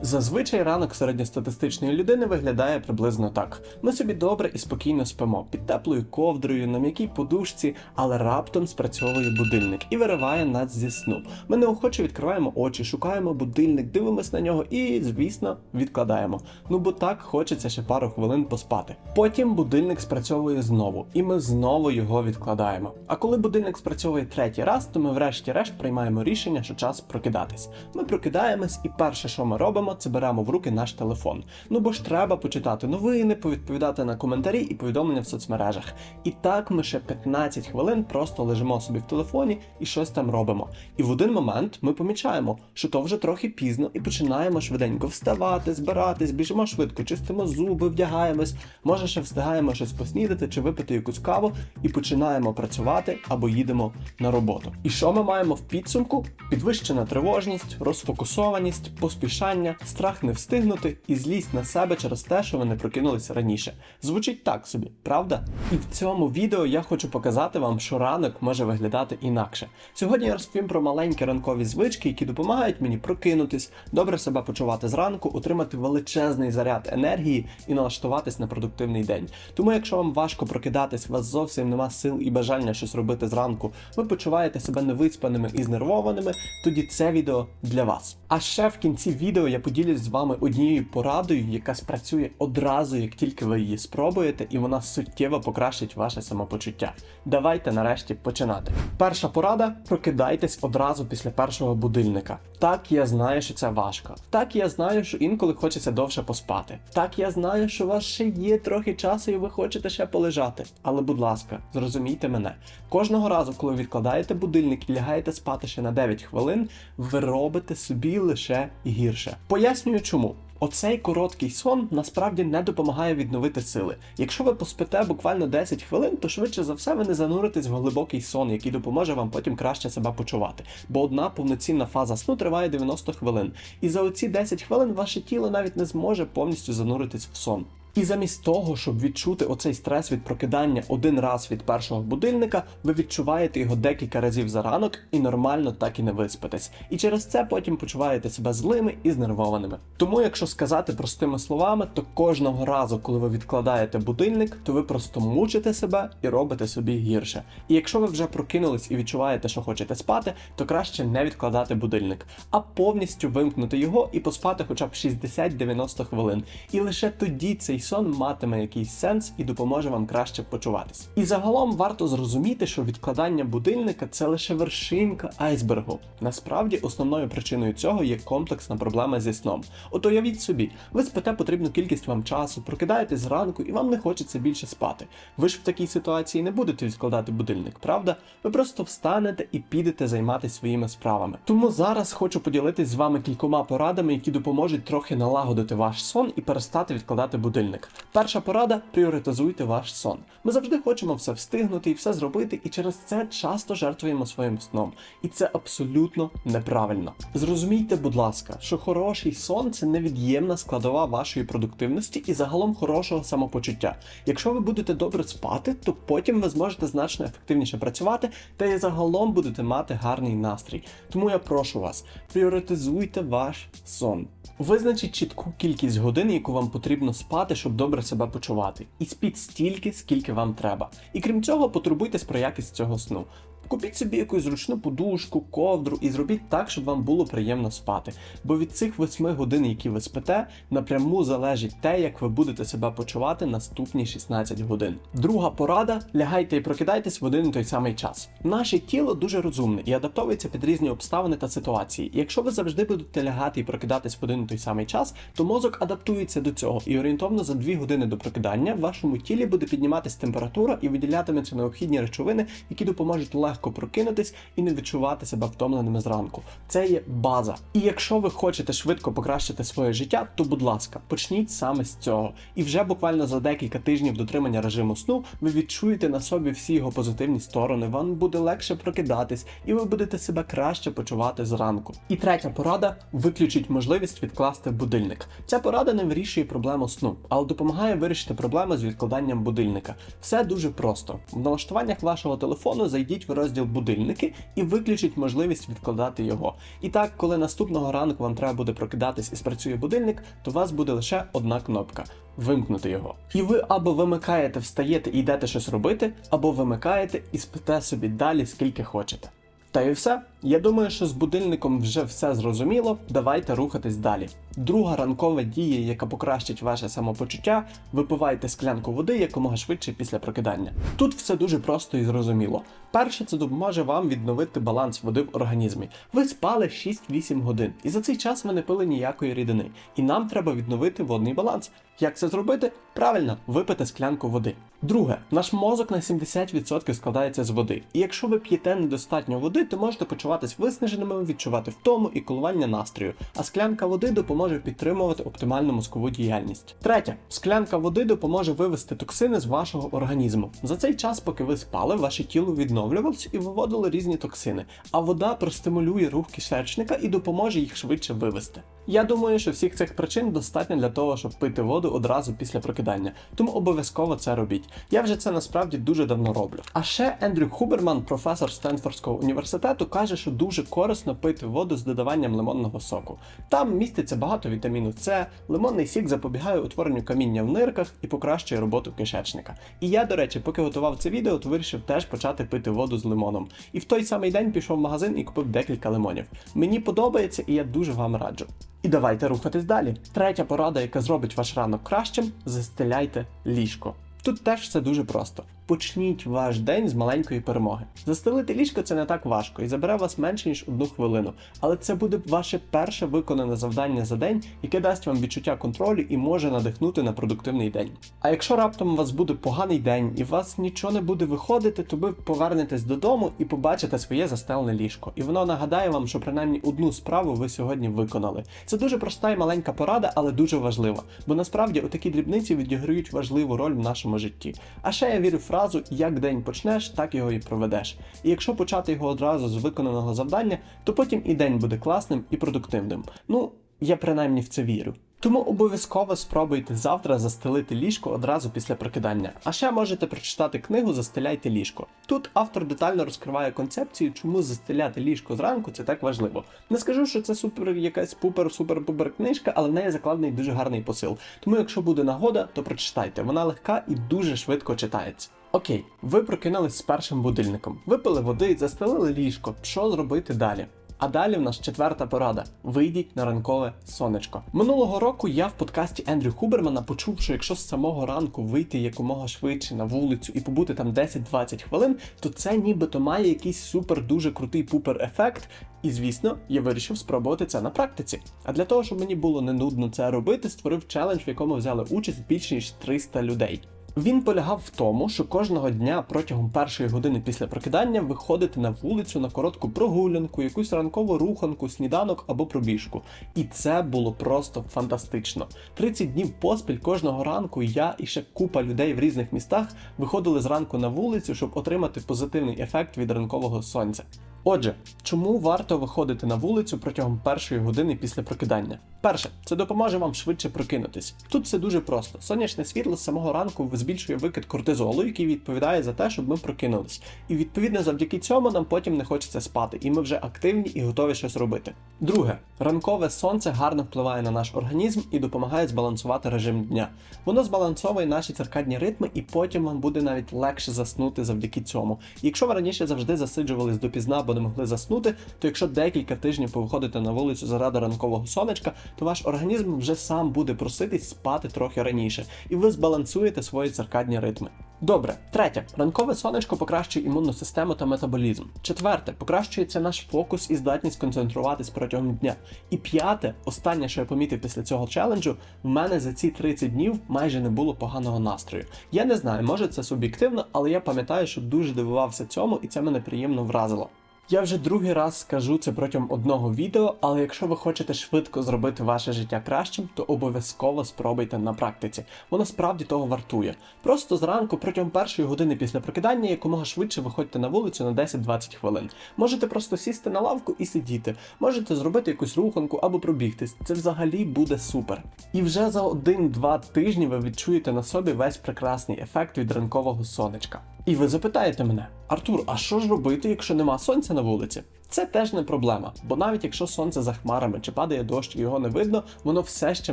Зазвичай ранок середньостатистичної людини виглядає приблизно так: ми собі добре і спокійно спимо під теплою ковдрою, на м'якій подушці, але раптом спрацьовує будильник і вириває нас зі сну. Ми неохоче відкриваємо очі, шукаємо будильник, дивимось на нього і, звісно, відкладаємо. Ну бо так хочеться ще пару хвилин поспати. Потім будильник спрацьовує знову, і ми знову його відкладаємо. А коли будильник спрацьовує третій раз, то ми врешті-решт приймаємо рішення, що час прокидатись. Ми прокидаємось, і перше, що ми робимо, це беремо в руки наш телефон. Ну бо ж треба почитати новини, повідповідати на коментарі і повідомлення в соцмережах. І так ми ще 15 хвилин просто лежимо собі в телефоні і щось там робимо. І в один момент ми помічаємо, що то вже трохи пізно, і починаємо швиденько вставати, збиратись, біжимо швидко, чистимо зуби, вдягаємось, може ще встигаємо щось поснідати чи випити якусь каву, і починаємо працювати або їдемо на роботу. І що ми маємо в підсумку? Підвищена тривожність, розфокусованість, поспішання, страх не встигнути і злість на себе через те, що ви не прокинулися раніше. Звучить так собі, правда? І в цьому відео я хочу показати вам, що ранок може виглядати інакше. Сьогодні я розповім про маленькі ранкові звички, які допомагають мені прокинутись, добре себе почувати зранку, отримати величезний заряд енергії і налаштуватись на продуктивний день. Тому, якщо вам важко прокидатись, у вас зовсім нема сил і бажання щось робити зранку, ви почуваєте себе невиспаними і знервованими, тоді це відео для вас. А ще в кінці відео я поділюсь з вами однією порадою, яка спрацює одразу, як тільки ви її спробуєте, і вона суттєво покращить ваше самопочуття. Давайте нарешті починати. Перша порада: прокидайтесь одразу після першого будильника. Так, я знаю, що це важко. Так, я знаю, що інколи хочеться довше поспати. Так, я знаю, що у вас ще є трохи часу, і ви хочете ще полежати. Але, будь ласка, зрозумійте мене. Кожного разу, коли відкладаєте будильник і лягаєте спати ще на 9 хвилин, ви робите собі лише гірше. Пояснюю чому. Оцей короткий сон насправді не допомагає відновити сили. Якщо ви поспите буквально 10 хвилин, то швидше за все ви не зануритесь в глибокий сон, який допоможе вам потім краще себе почувати. Бо одна повноцінна фаза сну триває 90 хвилин. І за оці 10 хвилин ваше тіло навіть не зможе повністю зануритись в сон. І замість того, щоб відчути оцей стрес від прокидання один раз від першого будильника, ви відчуваєте його декілька разів за ранок і нормально так і не виспитесь. І через це потім почуваєте себе злими і знервованими. Тому, якщо сказати простими словами, то кожного разу, коли ви відкладаєте будильник, то ви просто мучите себе і робите собі гірше. І якщо ви вже прокинулись і відчуваєте, що хочете спати, то краще не відкладати будильник, а повністю вимкнути його і поспати хоча б 60-90 хвилин. І лише тоді цей сон матиме якийсь сенс і допоможе вам краще почуватись. І загалом варто зрозуміти, що відкладання будильника це лише вершинка айсбергу. Насправді основною причиною цього є комплексна проблема зі сном. От уявіть собі, ви спите потрібну кількість вам часу, прокидаєтесь зранку і вам не хочеться більше спати. Ви ж в такій ситуації не будете відкладати будильник, правда? Ви просто встанете і підете займатися своїми справами. Тому зараз хочу поділитись з вами кількома порадами, які допоможуть трохи налагодити ваш сон і перестати відкладати будильник. Перша порада пріоритизуйте ваш сон. Ми завжди хочемо все встигнути і все зробити, і через це часто жертвуємо своїм сном. І це абсолютно неправильно. Зрозумійте, будь ласка, що хороший сон це невід'ємна складова вашої продуктивності і загалом хорошого самопочуття. Якщо ви будете добре спати, то потім ви зможете значно ефективніше працювати та і загалом будете мати гарний настрій. Тому я прошу вас, пріоритизуйте ваш сон. Визначіть чітку кількість годин, яку вам потрібно спати, щоб добре себе почувати. І спіть стільки, скільки вам треба. І крім цього, потурбуйтесь про якість цього сну. Купіть собі якусь зручну подушку, ковдру і зробіть так, щоб вам було приємно спати. Бо від цих 8 годин, які ви спите, напряму залежить те, як ви будете себе почувати наступні 16 годин. Друга порада: лягайте і прокидайтесь в один і той самий час. Наше тіло дуже розумне і адаптовується під різні обставини та ситуації. Якщо ви завжди будете лягати і прокидатись в один і той самий час, то мозок адаптується до цього і орієнтовно за 2 години до прокидання в вашому тілі буде підніматись температура і виділятимуться необхідні речовини, які допоможуть легко прокинутись і не відчувати себе втомленими зранку. Це є база. І якщо ви хочете швидко покращити своє життя, то будь ласка, почніть саме з цього. І вже буквально за декілька тижнів дотримання режиму сну ви відчуєте на собі всі його позитивні сторони. Вам буде легше прокидатись, і ви будете себе краще почувати зранку. І третя порада: виключіть можливість відкласти будильник. Ця порада не вирішує проблему сну, але допомагає вирішити проблеми з відкладанням будильника. Все дуже просто. В налаштуваннях вашого телефону зайдіть в розділ будильники і виключить можливість відкладати його. І так, коли наступного ранку вам треба буде прокидатись і спрацює будильник, то у вас буде лише одна кнопка. Вимкнути його. І ви або вимикаєте, встаєте і йдете щось робити, або вимикаєте і спите собі далі скільки хочете. Та і все. Я думаю, що з будильником вже все зрозуміло. Давайте рухатись далі. Друга ранкова дія, яка покращить ваше самопочуття, випивайте склянку води якомога швидше після прокидання. Тут все дуже просто і зрозуміло. Перше, це допоможе вам відновити баланс води в організмі. Ви спали 6-8 годин, і за цей час ви не пили ніякої рідини. І нам треба відновити водний баланс. Як це зробити? Правильно, випити склянку води. Друге, наш мозок на 70% складається з води. І якщо ви п'єте недостатньо води, то можете почуватись виснаженими, відчувати втому і коливання настрою. А склянка води допоможе підтримувати оптимальну мозкову діяльність. Третє, склянка води допоможе вивести токсини з вашого організму. За цей час, поки ви спали, ваше тіло відновлювалося і виводило різні токсини. А вода простимулює рух кишечника і допоможе їх швидше вивести. Я думаю, що всіх цих причин достатньо для того, щоб пити воду одразу після прокидання, тому обов'язково це робіть. Я вже це насправді дуже давно роблю. А ще Ендрю Хуберман, професор Стенфордського університету, каже, що дуже корисно пити воду з додаванням лимонного соку. Там міститься багато вітаміну С, лимонний сік запобігає утворенню каміння в нирках і покращує роботу кишечника. І я, до речі, поки готував це відео, то вирішив теж почати пити воду з лимоном. І в той самий день пішов в магазин і купив декілька лимонів. Мені подобається і я дуже вам раджу. І давайте рухатись далі. Третя порада, яка зробить ваш ранок кращим, застеляйте ліжко. Тут теж все дуже просто. Почніть ваш день з маленької перемоги. Застелити ліжко це не так важко і забере вас менше ніж одну хвилину, але це буде ваше перше виконане завдання за день, яке дасть вам відчуття контролю і може надихнути на продуктивний день. А якщо раптом у вас буде поганий день і у вас нічого не буде виходити, то ви повернетесь додому і побачите своє застелене ліжко. І воно нагадає вам, що принаймні одну справу ви сьогодні виконали. Це дуже проста і маленька порада, але дуже важлива, бо насправді отакі дрібниці відіграють важливу роль в нашому житті. А ще я вірю в фразу як день почнеш, так його і проведеш. І якщо почати його одразу з виконаного завдання, то потім і день буде класним і продуктивним. Ну, я принаймні в це вірю. Тому обов'язково спробуйте завтра застелити ліжко одразу після прокидання. А ще можете прочитати книгу Застеляйте ліжко. Тут автор детально розкриває концепцію, чому застеляти ліжко зранку це так важливо. Не скажу, що це супер якась пупер-супер-пупер книжка, але в неї закладений дуже гарний посил. Тому, якщо буде нагода, то прочитайте. Вона легка і дуже швидко читається. Окей, ви прокинулись з першим будильником, випили води, застелили ліжко. Що зробити далі? А далі в нас четверта порада: вийдіть на ранкове сонечко. Минулого року я в подкасті Ендрю Хубермана почув, що якщо з самого ранку вийти якомога швидше на вулицю і побути там 10-20 хвилин, то це нібито має якийсь супер дуже крутий пупер ефект. І звісно, я вирішив спробувати це на практиці. А для того, щоб мені було не нудно це робити, створив челендж, в якому взяли участь більш ніж 300 людей. Він полягав в тому, що кожного дня протягом першої години після прокидання виходити на вулицю на коротку прогулянку, якусь ранкову руханку, сніданок або пробіжку. І це було просто фантастично. 30 днів поспіль кожного ранку я і ще купа людей в різних містах виходили зранку на вулицю, щоб отримати позитивний ефект від ранкового сонця. Отже, чому варто виходити на вулицю протягом першої години після прокидання? Перше, це допоможе вам швидше прокинутись. Тут все дуже просто. Сонячне світло з самого ранку збільшує викид кортизолу, який відповідає за те, щоб ми прокинулись. І відповідно завдяки цьому нам потім не хочеться спати, і ми вже активні і готові щось робити. Друге, ранкове сонце гарно впливає на наш організм і допомагає збалансувати режим дня. Воно збалансовує наші циркадні ритми, і потім вам буде навіть легше заснути завдяки цьому. Якщо ви раніше завжди засиджувались допізна, бо не могли заснути, то якщо декілька тижнів повиходите на вулицю заради ранкового сонечка, то ваш організм вже сам буде проситись спати трохи раніше, і ви збалансуєте свої циркадні ритми. Добре, третє, ранкове сонечко покращує імунну систему та метаболізм. Четверте, покращується наш фокус і здатність концентруватись протягом дня. І п'яте, останнє, що я помітив після цього челенджу, в мене за ці 30 днів майже не було поганого настрою. Я не знаю, може це суб'єктивно, але я пам'ятаю, що дуже дивувався цьому, і це мене приємно вразило. Я вже другий раз скажу це протягом одного відео, але якщо ви хочете швидко зробити ваше життя кращим, то обов'язково спробуйте на практиці. Воно справді того вартує. Просто зранку протягом першої години після прокидання якомога швидше виходьте на вулицю на 10-20 хвилин. Можете просто сісти на лавку і сидіти, можете зробити якусь руханку або пробігтись. Це взагалі буде супер. І вже за один-два тижні ви відчуєте на собі весь прекрасний ефект від ранкового сонечка. І ви запитаєте мене, Артур, а що ж робити, якщо нема сонця на вулиці? Це теж не проблема, бо навіть якщо сонце за хмарами чи падає дощ і його не видно, воно все ще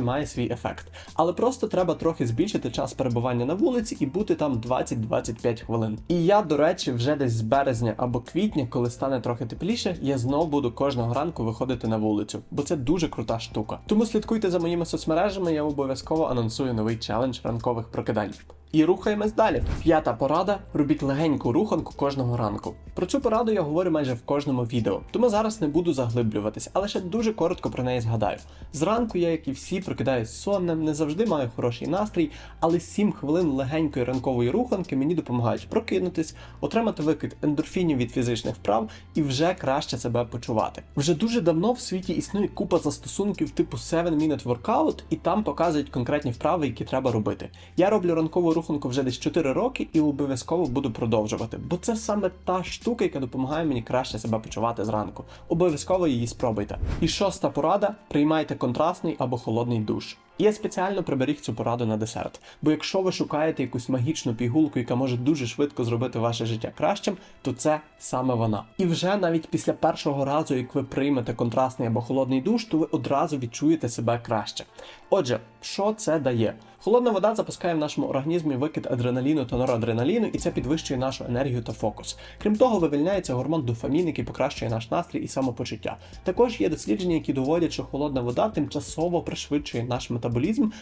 має свій ефект. Але просто треба трохи збільшити час перебування на вулиці і бути там 20-25 хвилин. І я, до речі, вже десь з березня або квітня, коли стане трохи тепліше, я знову буду кожного ранку виходити на вулицю, бо це дуже крута штука. Тому слідкуйте за моїми соцмережами, я обов'язково анонсую новий челендж ранкових прокидань. І рухаємось далі. П'ята порада: робіть легеньку руханку кожного ранку. Про цю пораду я говорю майже в кожному відео, тому зараз не буду заглиблюватись, але ще дуже коротко про неї згадаю. Зранку я, як і всі, прокидаюсь сонним, не завжди маю хороший настрій, але 7 хвилин легенької ранкової руханки мені допомагають прокинутись, отримати викид ендорфінів від фізичних вправ і вже краще себе почувати. Вже дуже давно в світі існує купа застосунків типу 7 Minute Workout, і там показують конкретні вправи, які треба робити. Я роблю ранкову руханку вже десь 4 роки і обов'язково буду продовжувати, бо це саме та штука, яка допомагає мені краще себе почувати зранку. Обов'язково її спробуйте. І шоста порада: приймайте контрастний або холодний душ. Я спеціально приберіг цю пораду на десерт. Бо якщо ви шукаєте якусь магічну пігулку, яка може дуже швидко зробити ваше життя кращим, то це саме вона. І вже навіть після першого разу, як ви приймете контрастний або холодний душ, то ви одразу відчуєте себе краще. Отже, що це дає? Холодна вода запускає в нашому організмі викид адреналіну та норадреналіну, і це підвищує нашу енергію та фокус. Крім того, вивільняється гормон дофамін, який покращує наш настрій і самопочуття. Також є дослідження, які доводять, що холодна вода тимчасово пришвидшує наш метаболізм,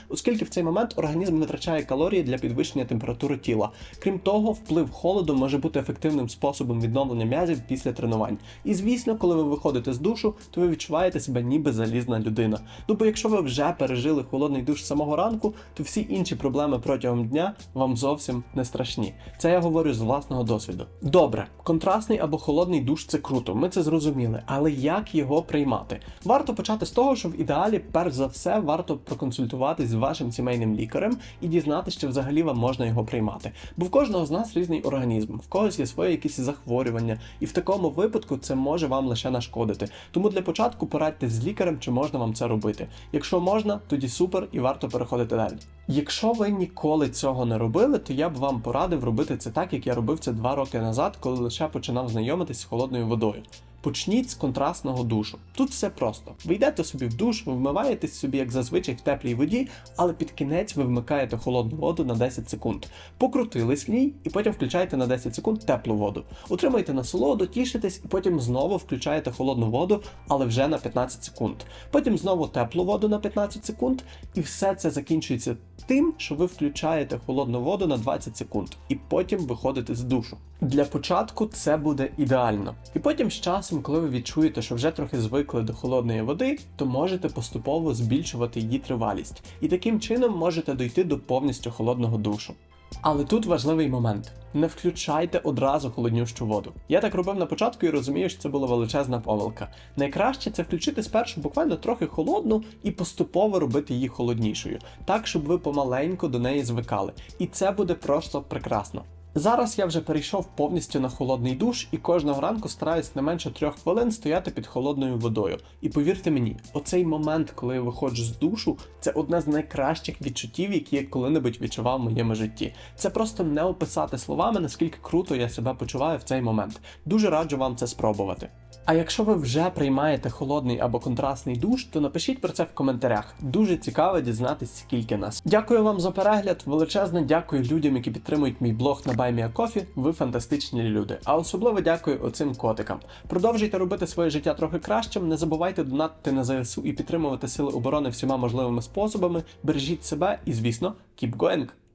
оскільки в цей момент організм витрачає калорії для підвищення температури тіла. Крім того, вплив холоду може бути ефективним способом відновлення м'язів після тренувань. І звісно, коли ви виходите з душу, то ви відчуваєте себе ніби залізна людина. Ну бо якщо ви вже пережили холодний душ з самого ранку, то всі інші проблеми протягом дня вам зовсім не страшні. Це я говорю з власного досвіду. Добре, контрастний або холодний душ це круто, ми це зрозуміли, але як його приймати? Варто почати з того, що в ідеалі, перш за все, варто проконсультуватись з вашим сімейним лікарем і дізнатися, чи взагалі вам можна його приймати. Бо в кожного з нас різний організм, в когось є своє якісь захворювання, і в такому випадку це може вам лише нашкодити. Тому для початку порадьтесь з лікарем, чи можна вам це робити. Якщо можна, тоді супер і варто переходити далі. Якщо ви ніколи цього не робили, то я б вам порадив робити це так, як я робив це два роки назад, коли лише починав знайомитись з холодною водою. Почніть з контрастного душу. Тут все просто. Ви йдете собі в душ, ви вмиваєтесь собі, як зазвичай, в теплій воді, але під кінець ви вмикаєте холодну воду на 10 секунд. Покрутились в ній і потім включаєте на 10 секунд теплу воду. Отримаєте насолоду, тішитесь, і потім знову включаєте холодну воду, але вже на 15 секунд. Потім знову теплу воду на 15 секунд, і все це закінчується тим, що ви включаєте холодну воду на 20 секунд, і потім виходите з душу. Для початку це буде ідеально. І потім з часом, коли ви відчуєте, що вже трохи звикли до холодної води, то можете поступово збільшувати її тривалість. І таким чином можете дойти до повністю холодного душу. Але тут важливий момент: не включайте одразу холоднющу воду. Я так робив на початку і розумію, що це була величезна помилка. Найкраще це включити спершу буквально трохи холодну і поступово робити її холоднішою, так щоб ви помаленьку до неї звикали. І це буде просто прекрасно. Зараз я вже перейшов повністю на холодний душ і кожного ранку стараюсь не менше трьох хвилин стояти під холодною водою. І повірте мені, оцей момент, коли я виходжу з душу, це одне з найкращих відчуттів, які я коли-небудь відчував в моєму житті. Це просто не описати словами, наскільки круто я себе почуваю в цей момент. Дуже раджу вам це спробувати. А якщо ви вже приймаєте холодний або контрастний душ, то напишіть про це в коментарях. Дуже цікаво дізнатися, скільки нас. Дякую вам за перегляд. Величезне дякую людям, які підтримують мій блог на BuyMeACoffee. Ви фантастичні люди. А особливо дякую оцим котикам. Продовжуйте робити своє життя трохи кращим. Не забувайте донатити на ЗСУ і підтримувати сили оборони всіма можливими способами. Бережіть себе і, звісно, keep going!